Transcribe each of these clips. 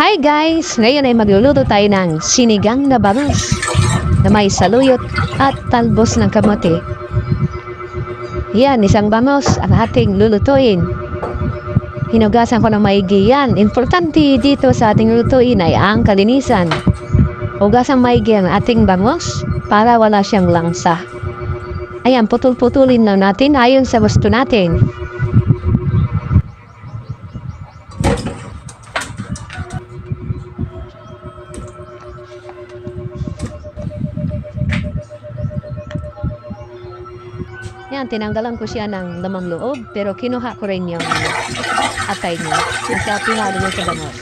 Hi guys! Ngayon ay magluluto tayo ng sinigang na bangus na may saluyot at talbos ng kamote. Yan, isang bangus ang ating lulutuin. Hinugasan ko ng maigi yan. Importante dito sa ating lutuin ay ang kalinisan. Hugasan maigi ang ating bangus para wala siyang langsa. Ayan, putol-putulin lang natin ayon sa gusto natin. Yan, tinanggalan ko siya ng lamang loob, pero kinuha ko rin yung atay niya. Nasa pinalo niya sa bangus.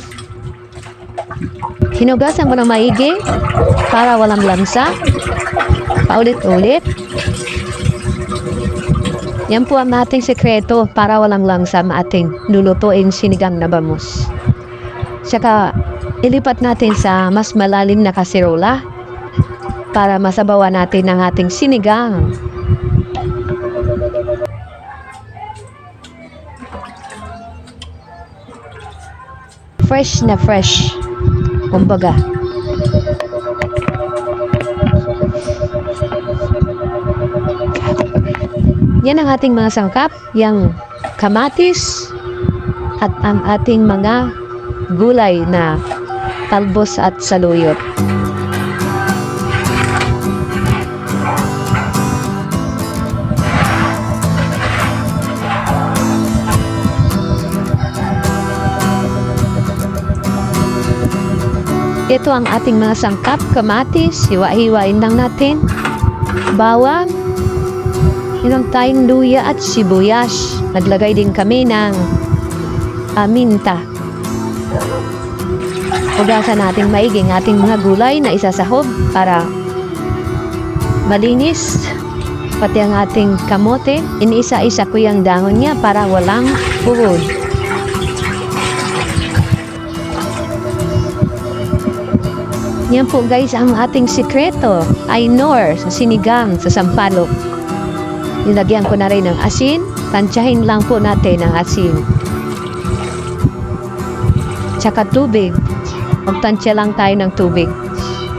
Hinugasan ko ng maigi para walang lansa. Paulit-ulit. Yan po ang ating sekreto para walang langsa ang ating lulutuin sinigang na bangus. Saka ilipat natin sa mas malalim na kasirola para masabawan natin ang ating sinigang. Fresh na fresh. Kumbaga. Yan ang ating mga sangkap, yung kamatis at ang ating mga gulay na talbos at saluyot. Ito ang ating mga sangkap, kamatis, hiwa-hiwain lang natin. Bawang, ilang tayong luya at sibuyas. Naglagay din kami ng aminta. Hugasan natin maiging ating mga gulay na isasahog para malinis. Pati ang ating kamote, inisa-isa ko yung dahon niya para walang puhod. Yan po guys ang ating sikreto ay nor sa sinigang sa sampalok. Nilagyan ko na rin ng asin. Tansyahin lang po natin ang asin. Tsaka tubig. Magtansya lang tayo ng tubig.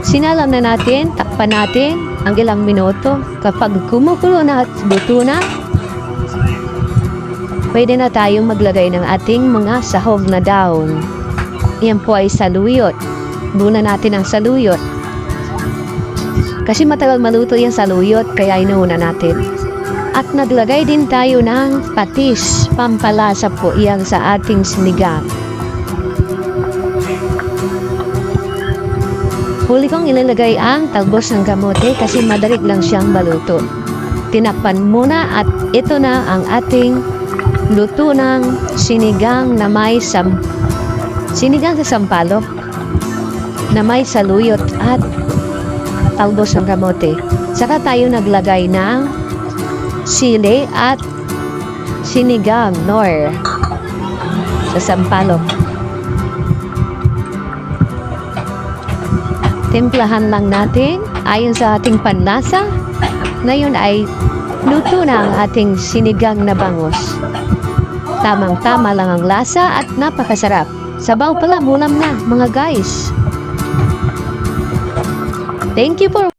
Sinalam na natin, takpan natin ang ilang minuto. Kapag kumukulo na at buto na, pwede na tayong maglagay ng ating mga sahog na daon. Yan po ay saluyot. Buna natin ang saluyot. Kasi matagal maluto yung saluyot, kaya inuuna natin. At naglagay din tayo ng patis, pampalasa po yan sa ating sinigang. Huli kong ilalagay ang talbos ng kamote kasi madalig lang siyang baluto. Tinakpan muna at ito na ang ating luto ng sinigang na may sam sinigang sa sampalok na may saluyot at talbos ng kamote. Saka tayo naglagay ng sili at sinigang nor sa sampalok. Timplahan lang natin ayon sa ating panlasa. Ngayon ay luto na ang ating sinigang na bangus. Tamang-tama lang ang lasa at napakasarap. Sabaw pala, bulam na mga guys. Thank you for